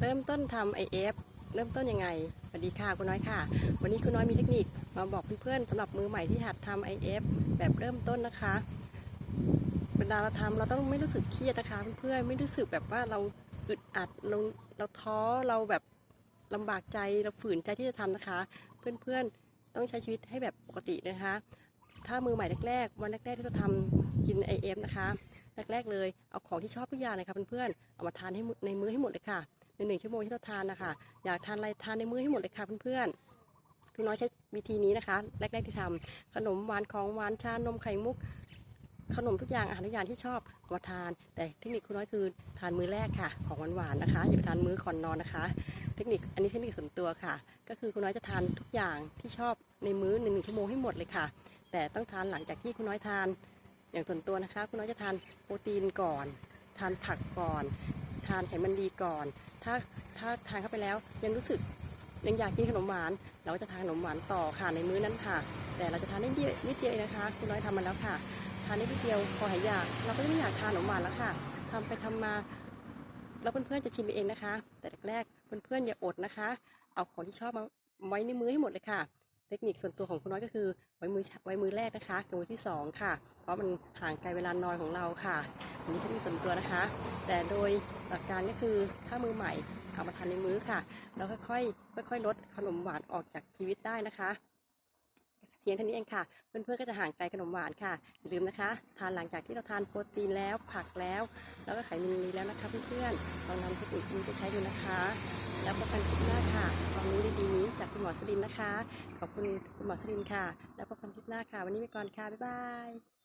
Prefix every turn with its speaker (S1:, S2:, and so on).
S1: เริ่มต้นทำ IF เอฟเริ่มต้นยังไงสวัสดีค่ะคุณน้อยค่ะ วันนี้คุณน้อยมีเทคนิคมาบอกเพื่อนๆสำหรับมือใหม่ที่หัดทำ IF แบบเริ่มต้นนะคะเวลาเราทำเราต้องไม่รู้สึกเครียดนะคะ เพื่อนๆไม่รู้สึกแบบว่าเราอึดอัดเราเราท้อเราแบบลำบากใจเราฝืนใจที่จะทำนะคะ เพื่อนๆต้องใช้ชีวิตให้แบบปกตินะคะ ถ้ามือใหม่แรกๆวันแรกๆที่เราทำกิน IF นะคะแรกๆเลยเอาของที่ชอบทุกอย่างเลยค่ะเพื่อนๆเอามาทานให้ในมื้อให้หมดเลยค่ะ ในหนึ่งชั่วโมงที่เราทานนะคะอยากทานอะไรทานในมื้อให้หมดเลยค่ะเพื่อนๆพี่น้อยใช้วิธีนี้นะคะ แรกๆที่ทำขนมหวานของหวานชานมไข่มุก ขนมทุกอย่างอาหารทุกอย่างที่ชอบมาทาน แต่เทคนิคคุณน้อยคือทานมื้อแรกค่ะ ของหวานๆนะคะอย่าไปทานมื้อก่อนนอนนะคะ เทคนิคอันนี้เทคนิคส่วนตัวค่ะ ก็คือคุณน้อยจะทานทุกอย่างที่ชอบในมื้อหนึ่งชั่วโมงให้หมดเลยค่ะ แต่ต้องทานหลังจากที่คุณน้อยทาน อย่างส่วนตัวนะคะ คุณน้อยจะทานโปรตีนก่อน ทานผักก่อน ทานไขมันดีก่อน ถ้าถ้าทานเข้าไปแล้วยังรู้สึกยังอยากกินขนมหวาน เราก็จะทานขนมหวานต่อค่ะในมื้อนั้นค่ะ แต่เราจะทานนิดเดียวนิดเดียวนะคะคุณน้อยทำมาแล้วค่ะ ทานได้นิดเดียวพอหายอยาก เราก็จะไม่อยากทานขนมหวานแล้วค่ะทำไปทำมาแล้วเพื่อนๆจะชิมเองนะคะ แต่แรกๆเพื่อนๆอย่าอดนะคะ เอาของที่ชอบมาไว้ในมือให้หมดเลยค่ะ เทคนิคส่วนตัวของคุณน้อยก็คือไว้มือไว้มือแรกนะคะกับมือที่สองค่ะ เพราะมันห่างไกลเวลานอนของเราค่ะอันนี้เทคนิคส่วนตัวนะคะ แต่โดยหลักการก็คือถ้ามือใหม่เอามาทานในมื้อค่ะเราค่อยๆค่อยๆลดขนมหวานออกจากชีวิตได้นะคะเพียงเท่านี้เองค่ะ เพื่อนๆก็จะห่างไกลขนมหวานค่ะอย่าลืมนะคะ ทานหลังจากที่เราทานโปรตีนแล้วผักแล้ว แล้วก็ไขมันดีแล้วนะคะเพื่อนๆลองนำเทคนิคนี้ไปใช้ดูนะคะ แล้วพบกันคลิปหน้าค่ะ มอสลินนะคะ ขอบคุณคุณหมอสลินค่ะ แล้วพบกันคลิปหน้าค่ะ วันนี้ไปก่อนค่ะ บ๊ายบาย